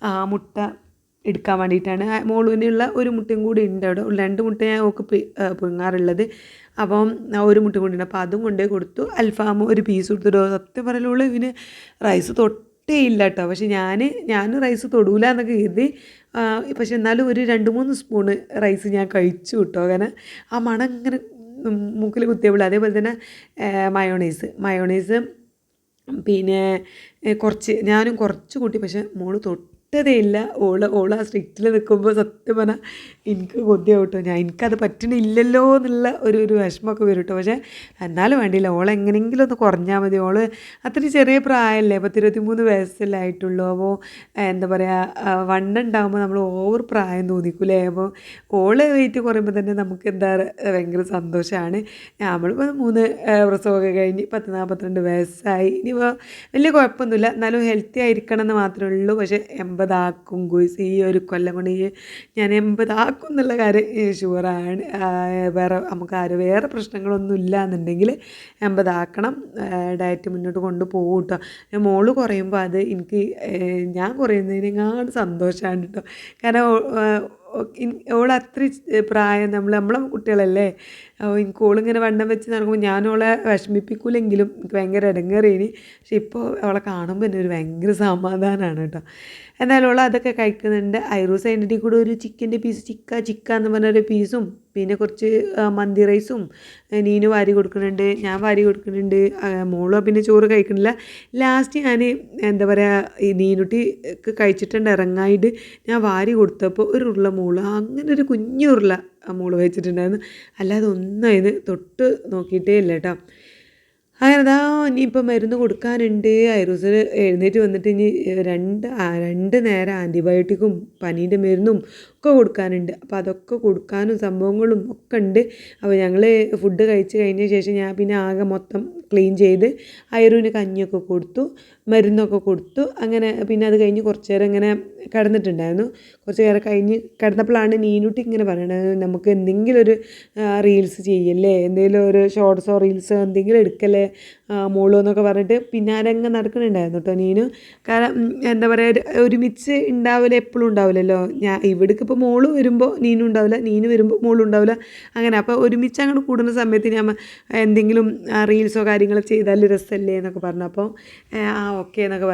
ആ മുട്ട എടുക്കാൻ വേണ്ടിയിട്ടാണ്. മോളുവിനുള്ള ഒരു മുട്ടയും കൂടി ഉണ്ട് അവിടെ. രണ്ട് മുട്ട ഞാൻ ഓക്ക് പുങ്ങാറുള്ളത് അപ്പം ഒരു മുട്ട കൂടി ഉണ്ട്. അപ്പോൾ അതും കൊണ്ടേ കൊടുത്തു. അൽഫാം ഒരു പീസ് കൊടുത്തിട്ടോ. സത്യം പറയുള്ളൂ ഇവന് റൈസ് തൊട്ടേ ഇല്ല കേട്ടോ പക്ഷെ ഞാൻ ഞാൻ റൈസ് തൊടൂല എന്നൊക്കെ കരുതി പക്ഷെ എന്നാലും ഒരു രണ്ട് മൂന്ന് സ്പൂണ് റൈസ് ഞാൻ കഴിച്ചു കിട്ടോ കാരണം ആ മണം ഇങ്ങനെ മൂക്കിൽ കുത്തിയപ്പോൾ അതേപോലെ തന്നെ മയോണൈസ് മയോണൈസ് പിന്നെ കുറച്ച് ഞാനും കുറച്ച് കൂട്ടി. പക്ഷെ മോൾ തൊട്ടതേ ഇല്ല ഓൾ ഓൾ ആ സ്ട്രിക്റ്റിൽ നിൽക്കുമ്പോൾ സത്യം പറഞ്ഞാൽ എനിക്ക് കൊതിയാവും കേട്ടോ. ഞാൻ എനിക്കത് പറ്റണില്ലല്ലോ എന്നുള്ള ഒരു ഒരു വിഷമമൊക്കെ വരും കേട്ടോ. പക്ഷേ എന്നാലും വേണ്ടിയില്ല. ഓൾ എങ്ങനെയെങ്കിലും ഒന്ന് കുറഞ്ഞാൽ മതി. ഓൾ അത്ര ചെറിയ പ്രായമല്ലേ? പത്ത് ഇരുപത്തിമൂന്ന് വയസ്സല്ലേ ആയിട്ടുള്ളൂ. അപ്പോൾ എന്താ പറയുക വണ്ണുണ്ടാകുമ്പോൾ നമ്മൾ ഓവർ പ്രായം തോന്നിക്കൂലേ? അപ്പോൾ ഓൾ വെയിറ്റ് കുറയുമ്പോൾ തന്നെ നമുക്ക് എന്താ ഭയങ്കര സന്തോഷമാണ് നമ്മളിപ്പോൾ മൂന്ന് പ്രസവമൊക്കെ കഴിഞ്ഞ് പത്ത് നാൽപ്പത്തിരണ്ട് വയസ്സായി. ഇനിയിപ്പോൾ വലിയ കുഴപ്പമൊന്നുമില്ല. എന്നാലും ഹെൽത്തി ആയിരിക്കണം എന്ന് മാത്രമേ ഉള്ളൂ. പക്ഷേ എൺപതാക്കും ഗുയിസ് ഈ ഒരു കൊല്ലം കൊണ്ട് ഞാൻ ഞാൻ എൺപതാക്കും എന്നുള്ള കാര്യം ഷുവറാണ് വേറെ നമുക്ക് ആരും വേറെ പ്രശ്നങ്ങളൊന്നും ഇല്ല എന്നുണ്ടെങ്കിൽ എൺപതാക്കണം ഡയറ്റ് മുന്നോട്ട് കൊണ്ടുപോകും കേട്ടോ. ഞാൻ മോൾ കുറയുമ്പോൾ അത് എനിക്ക് ഞാൻ കുറയുന്നതിനേക്കാൾ സന്തോഷമാണ് കേട്ടോ. കാരണം ഓ- അത്ര ഇൻ- ഓൾ അത്രയും പ്രായം നമ്മൾ നമ്മളെ കുട്ടികളല്ലേ? എനിക്ക് ഓളിങ്ങനെ വണ്ണം വെച്ച് നടക്കുമ്പോൾ ഞാൻ ഓളെ വിഷമിപ്പിക്കൂലെങ്കിലും എനിക്ക് ഭയങ്കര ഇടങ്ങേറിയിനി പക്ഷെ ഇപ്പോൾ അവളെ കാണുമ്പോൾ തന്നെ ഒരു ഭയങ്കര സമാധാനമാണ് കേട്ടോ. എന്നാലും ഓൾ അതൊക്കെ കഴിക്കുന്നുണ്ട്. ഐറൂസ് അതിന്റെ കൂടെ ഒരു ചിക്കന്റെ പീസ് ചിക്ക ചിക്ക എന്ന് പറഞ്ഞൊരു പീസും പിന്നെ കുറച്ച് മന്തി റൈസും നീനു വാരി കൊടുക്കുന്നുണ്ട് ഞാൻ വാരി കൊടുക്കുന്നുണ്ട് മോളും പിന്നെ ചോറ് കഴിക്കണില്ല ലാസ്റ്റ് ഞാൻ എന്താ പറയുക ഈ നീനുട്ടിക്ക് കഴിച്ചിട്ടുണ്ട് ഇറങ്ങായിട്ട് ഞാൻ വാരി കൊടുത്തപ്പോൾ ഒരു ഉരുള മോൾ അങ്ങനെ ഒരു കുഞ്ഞു ഉരുള മോൾ വെച്ചിട്ടുണ്ടായിരുന്നു. അല്ലാതെ ഒന്നും അതിന് തൊട്ട് നോക്കിയിട്ടേ ഇല്ല കേട്ടോ. അങ്ങനെ അതാ ഇനിയിപ്പോൾ മരുന്ന് കൊടുക്കാനുണ്ട്. ഐറോസിൽ എഴുന്നേറ്റ് വന്നിട്ട് ഇനി രണ്ട് രണ്ട് നേരം ആന്റിബയോട്ടിക്കും പനീന്റെ മരുന്നും ഒക്കെ കൊടുക്കാനുണ്ട്. അപ്പോൾ അതൊക്കെ കൊടുക്കാനും സംഭവങ്ങളും ഒക്കെ ഉണ്ട്. അപ്പോൾ ഞങ്ങൾ ഫുഡ് കഴിച്ച് കഴിഞ്ഞ ശേഷം ഞാൻ പിന്നെ ആകെ മൊത്തം ക്ലീൻ ചെയ്ത് ഐറൂന് കഞ്ഞിയൊക്കെ കൊടുത്തു. മരുന്നൊക്കെ കൊടുത്തു. അങ്ങനെ പിന്നെ അത് കഴിഞ്ഞ് കുറച്ച് നേരം ഇങ്ങനെ കിടന്നിട്ടുണ്ടായിരുന്നു. കുറച്ച് നേരം കഴിഞ്ഞ് കിടന്നപ്പോഴാണ് നീനുട്ടി ഇങ്ങനെ പറയണത് നമുക്ക് എന്തെങ്കിലും ഒരു റീൽസ് ചെയ്യല്ലേ? എന്തെങ്കിലും ഒരു ഷോർട്സോ റീൽസോ എന്തെങ്കിലും എടുക്കല്ലേ? മോളു എന്നൊക്കെ പറഞ്ഞിട്ട് പിന്നാരങ്ങ് നടക്കുന്നുണ്ടായിരുന്നു കേട്ടോ നീനു. കാരണം എന്താ പറയുക ഒരുമിച്ച് ഉണ്ടാവില്ല എപ്പോഴും ഉണ്ടാവില്ലല്ലോ. ഞാൻ ഇവിടേക്ക് ഇപ്പോൾ മോൾ വരുമ്പോൾ നീനും ഉണ്ടാവില്ല നീനു വരുമ്പോൾ മോളും ഉണ്ടാവില്ല അങ്ങനെ. അപ്പോൾ ഒരുമിച്ച് അങ്ങോട്ട് കൂടുന്ന സമയത്ത് ഞാൻ എന്തെങ്കിലും റീൽസോ കാര്യങ്ങളോ ചെയ്താൽ രസമല്ലേ എന്നൊക്കെ പറഞ്ഞു. അപ്പോൾ ആ ഓക്കെ എന്നൊക്കെ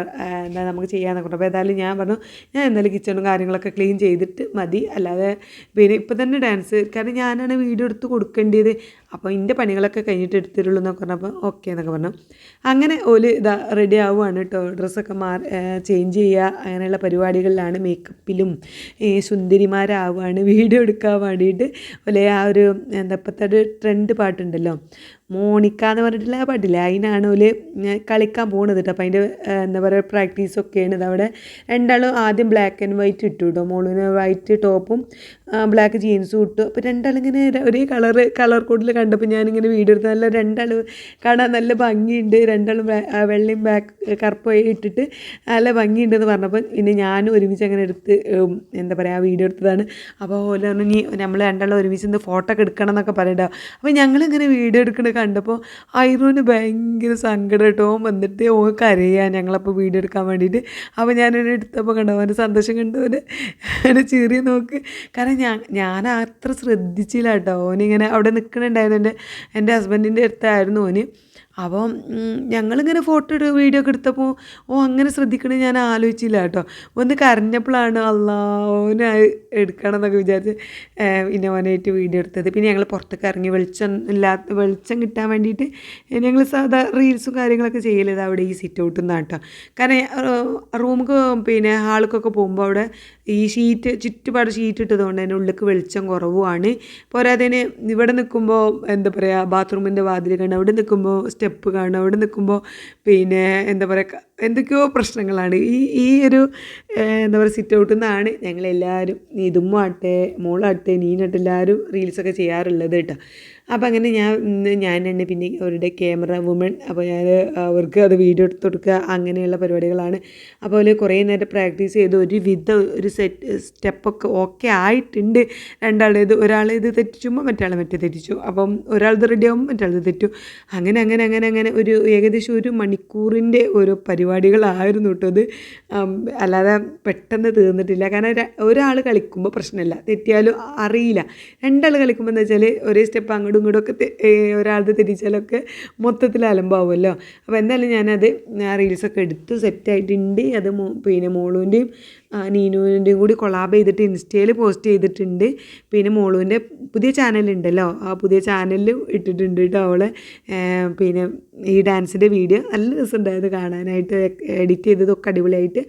എന്താ നമുക്ക് ചെയ്യാമെന്നൊക്കെ പറഞ്ഞു. അപ്പോൾ ഏതായാലും ഞാൻ പറഞ്ഞു ഞാൻ എന്തായാലും കിച്ചണും കാര്യങ്ങളൊക്കെ ക്ലീൻ ചെയ്തിട്ട് മതി. അല്ലാതെ പിന്നെ ഇപ്പം തന്നെ ഡാൻസ് കാരണം ഞാനാണ് വീഡിയോ എടുത്ത് കൊടുക്കേണ്ടത് അപ്പോൾ എന്റെ പണികളൊക്കെ കഴിഞ്ഞിട്ട് എടുത്തിട്ടുള്ളൂ എന്നൊക്കെ പറഞ്ഞപ്പോൾ ഓക്കെ എന്നൊക്കെ പറഞ്ഞു. അങ്ങനെ ഒരു ഇതാ റെഡി ആവുകയാണ് കേട്ടോ ഡ്രസ്സൊക്കെ മാറി ചേഞ്ച് ചെയ്യുക അങ്ങനെയുള്ള പരിപാടികളിലാണ് മേക്കപ്പിലും ഈ സുന്ദരിമാരാവുകയാണ് വീഡിയോ എടുക്കാൻ വേണ്ടിയിട്ട്. ഓലെ ആ ഒരു എന്താ ഇപ്പോഴത്തെ ഒരു ട്രെൻഡ് പാട്ടുണ്ടല്ലോ. മോണിക്ക എന്ന് പറഞ്ഞിട്ടുള്ള പാട്ടില്ല? അതിനാണ് ഓൽ കളിക്കാൻ പോകുന്നത് കേട്ടോ അപ്പോൾ അതിന്റെ എന്താ പറയുക പ്രാക്ടീസൊക്കെയാണ് അവിടെ രണ്ടാളും ആദ്യം ബ്ലാക്ക് ആൻഡ് വൈറ്റ് ഇട്ടു കേട്ടോ മോളിന് വൈറ്റ് ടോപ്പും ബ്ലാക്ക് ജീൻസും ഇട്ടു. അപ്പോൾ രണ്ടാളിങ്ങനെ ഇങ്ങനെ ഒരേ കളർ കളർ കോഡിൽ കണ്ടപ്പോൾ ഞാനിങ്ങനെ വീഡിയോ എടുത്ത് നല്ല രണ്ടാൾ കാണാൻ നല്ല ഭംഗിയുണ്ട്. രണ്ടാളും വെള്ളയും ബ്ലാക്ക് കറുപ്പായി ഇട്ടിട്ട് നല്ല ഭംഗിയുണ്ടെന്ന് പറഞ്ഞപ്പോൾ പിന്നെ ഞാനും ഒരുമിച്ച് അങ്ങനെ എടുത്ത് എന്താ പറയുക വീഡിയോ എടുത്തതാണ്. അപ്പോൾ ഓല പറഞ്ഞു നീ നമ്മൾ രണ്ടാളും ഒരുമിച്ച് ഇന്ന് ഫോട്ടോ ഒക്കെ എടുക്കണം എന്നൊക്കെ പറയണ്ടാവും അപ്പോൾ ഞങ്ങളിങ്ങനെ വീഡിയോ എടുക്കുന്നത് കണ്ടപ്പോൾ ഐറോന് ഭയങ്കര സങ്കടം കേട്ടോ വന്നിട്ട് ഓ കരയാ ഞങ്ങളപ്പോൾ വീഡിയോ എടുക്കാൻ വേണ്ടിയിട്ട് അപ്പോൾ ഞാനൊരു എടുത്തപ്പോൾ കണ്ടോ അവന്റെ സന്തോഷം കണ്ടോ അവനെ ചീറി നോക്ക്. കാരണം ഞാൻ ഞാൻ അത്ര ശ്രദ്ധിച്ചില്ല കേട്ടോ ഓനിങ്ങനെ അവിടെ നിൽക്കണുണ്ടായിരുന്നു എന്റെ എന്റെ ഹസ്ബൻഡിന്റെ അടുത്തായിരുന്നു ഓന്. അപ്പം ഉം, ഞങ്ങളിങ്ങനെ ഫോട്ടോ എടു വീഡിയോ ഒക്കെ എടുത്തപ്പോൾ ഓ അങ്ങനെ ശ്രദ്ധിക്കണേ ഞാൻ ആലോചിച്ചില്ല കേട്ടോ. ഒന്ന് കരഞ്ഞപ്പോഴാണ് അത് എടുക്കണം എന്നൊക്കെ വിചാരിച്ച് ഇന്നോവനായിട്ട് വീഡിയോ എടുത്തത്. പിന്നെ ഞങ്ങൾ പുറത്തേക്ക് ഇറങ്ങി വെളിച്ചം ഇല്ലാത്ത വെളിച്ചം കിട്ടാൻ വേണ്ടിയിട്ട് ഞങ്ങൾ സാധാ റീൽസും കാര്യങ്ങളൊക്കെ ചെയ്യലത് അവിടെ ഈ സിറ്റ് ഔട്ടിൽ നിന്നാണ് കേട്ടോ. കാരണം റൂമുക്ക് പിന്നെ ഹാളിക്കൊക്കെ പോകുമ്പോൾ അവിടെ ഈ ഷീറ്റ് ചുറ്റുപാട് ഷീറ്റ് ഇട്ടതുകൊണ്ട് തന്നെ ഉള്ളിലേക്ക് വെളിച്ചം കുറവുമാണ് പോരാതെ ഇവിടെ നിൽക്കുമ്പോൾ എന്താ പറയുക ബാത്റൂമിന്റെ വാതിൽ കാണും അവിടെ നിൽക്കുമ്പോൾ കാണും. അവിടെ നിൽക്കുമ്പോൾ പിന്നെ എന്താ പറയുക എന്തൊക്കെയോ പ്രശ്നങ്ങളാണ്. ഈ ഈ ഒരു എന്താ പറയുക സിറ്റ് ഔട്ടിൽ നിന്നാണ് ഞങ്ങളെല്ലാവരും ഇതുമ്മാട്ടെ മോളാട്ടെ നീനാട്ടെ എല്ലാവരും റീൽസൊക്കെ ചെയ്യാറുള്ളത് കേട്ടോ അപ്പോൾ അങ്ങനെ ഞാൻ ഞാൻ തന്നെ പിന്നെ അവരുടെ ക്യാമറ വുമൺ അപ്പോൾ ഞാൻ അവർക്ക് അത് വീഡിയോ എടുത്ത് കൊടുക്കുക അങ്ങനെയുള്ള പരിപാടികളാണ്. അതിൽ കുറേ നേരം പ്രാക്ടീസ് ചെയ്ത് ഒരു വിധ ഒരു സെറ്റ് സ്റ്റെപ്പൊക്കെ ഓക്കെ ആയിട്ടുണ്ട്. രണ്ടാളേത് ഒരാളേത് തെറ്റിച്ചുമ്പോൾ മറ്റാളെ മറ്റേ തെറ്റിച്ചു. അപ്പം ഒരാളത് റെഡി ആകുമ്പോൾ മറ്റാളത് തെറ്റു. അങ്ങനെ അങ്ങനെ അങ്ങനെ അങ്ങനെ ഒരു ഏകദേശം ഒരു മണിക്കൂറിന്റെ ഓരോ പരിപാടികളായിരുന്നു കേട്ടോ അത് അല്ലാതെ പെട്ടെന്ന് തീർന്നിട്ടില്ല. കാരണം ഒരാൾ കളിക്കുമ്പോൾ പ്രശ്നമില്ല തെറ്റിയാലും അറിയില്ല. രണ്ടാൾ കളിക്കുമ്പോൾ എന്താ വെച്ചാൽ ഒരേ സ്റ്റെപ്പ് അങ്ങോട്ടും ഇങ്ങോട്ടും ഒക്കെ ഒരാളത് തിരിച്ചാലൊക്കെ മൊത്തത്തിൽ അലമ്പാവുമല്ലോ. അപ്പോൾ എന്തായാലും ഞാനത് റീൽസൊക്കെ എടുത്ത് സെറ്റായിട്ടുണ്ട് അത് പിന്നെ മോളുവിന്റെയും നീനുവിന്റെയും കൂടി കൊളാബ് ചെയ്തിട്ട് ഇൻസ്റ്റയിൽ പോസ്റ്റ് ചെയ്തിട്ടുണ്ട്. പിന്നെ മോളുവിന്റെ പുതിയ ചാനലുണ്ടല്ലോ ആ പുതിയ ചാനലിൽ ഇട്ടിട്ടുണ്ട് കേട്ടോ അവളെ. പിന്നെ ഈ ഡാൻസിന്റെ വീഡിയോ നല്ല രസമുണ്ടായത് കാണാനായിട്ട്. എഡിറ്റ് ചെയ്തതൊക്കെ അടിപൊളിയായിട്ട്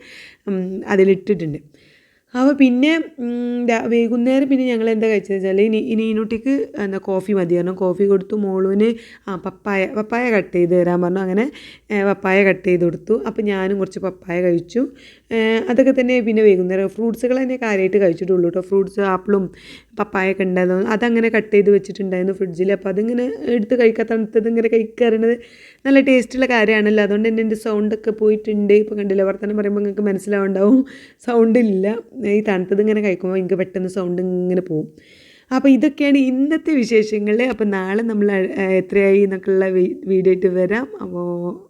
അതിലിട്ടിട്ടുണ്ട്. അപ്പോൾ പിന്നെ വൈകുന്നേരം പിന്നെ ഞങ്ങൾ എന്താ കഴിച്ചത് വെച്ചാൽ ഇനി ഇനി ഇനൂട്ടിക്ക് എന്താ കോഫി മതി. പറഞ്ഞു കോഫി കൊടുത്തു മോളുവിന് ആ പപ്പായ പപ്പായ കട്ട് ചെയ്ത് തരാൻ പറഞ്ഞു. അങ്ങനെ പപ്പായ കട്ട് ചെയ്ത് കൊടുത്തു. അപ്പോൾ ഞാനും കുറച്ച് പപ്പായ കഴിച്ചു. അതൊക്കെ തന്നെ പിന്നെ വൈകുന്നേരം ഫ്രൂട്ട്സുകൾ തന്നെ കാര്യമായിട്ട് കഴിച്ചിട്ടുള്ളൂ കേട്ടോ. ഫ്രൂട്ട്സ് ആപ്പിളും പപ്പായൊക്കെ ഉണ്ടായിരുന്നു. അതങ്ങനെ കട്ട് ചെയ്ത് വെച്ചിട്ടുണ്ടായിരുന്നു ഫ്രിഡ്ജിൽ. അപ്പോൾ അതിങ്ങനെ എടുത്ത് കഴിക്കാത്തത് ഇങ്ങനെ കഴിക്കാറുണ്ട് നല്ല ടേസ്റ്റുള്ള കാര്യമാണല്ലോ. അതുകൊണ്ട് തന്നെ എന്റെ സൗണ്ടൊക്കെ പോയിട്ടുണ്ട്. ഇപ്പോൾ കണ്ടില്ല വർത്തമാനം പറയുമ്പോൾ നിങ്ങൾക്ക് മനസ്സിലാവുണ്ടാവും. സൗണ്ട് ഇല്ല. ഈ തണുത്തത് ഇങ്ങനെ കഴിക്കുമ്പോൾ എനിക്ക് പെട്ടെന്ന് സൗണ്ട് ഇങ്ങനെ പോവും. അപ്പോൾ ഇതൊക്കെയാണ് ഇന്നത്തെ വിശേഷങ്ങൾ. അപ്പോൾ നാളെ നമ്മൾ എത്രയായി എന്നൊക്കെയുള്ള വീഡിയോ ആയിട്ട് വരാം. അപ്പോൾ